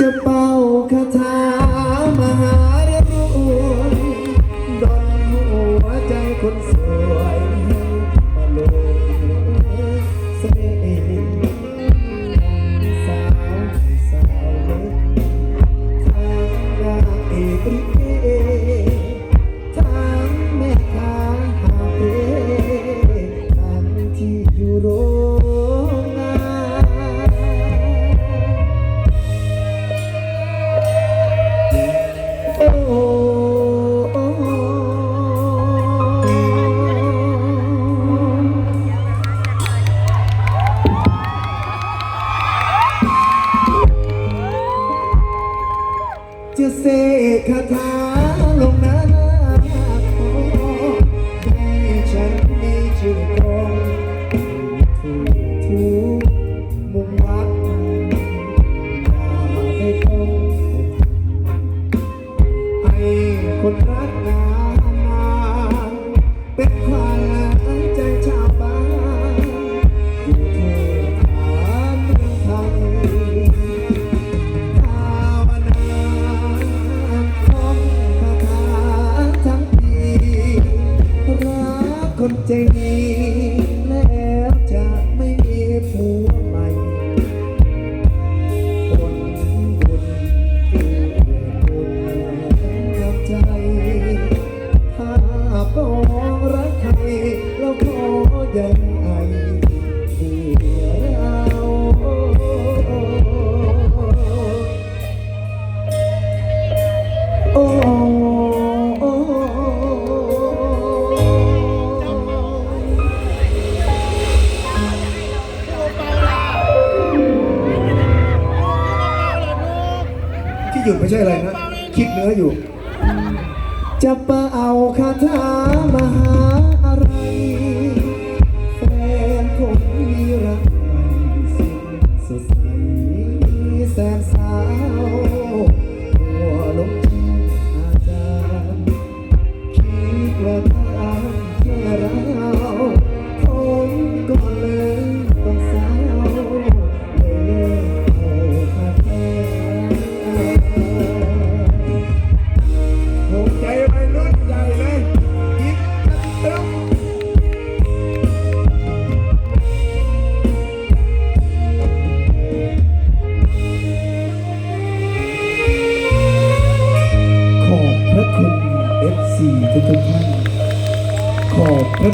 จะเป่าคาถามหาเรื่องดนหัวใจคนโสว จะเสกคาถาลงน้ำ take me หยุดไม่ใช่อะไรนะ คิดเนื้ออยู่ จะเปเอาคาถา สี่ทุกท่าน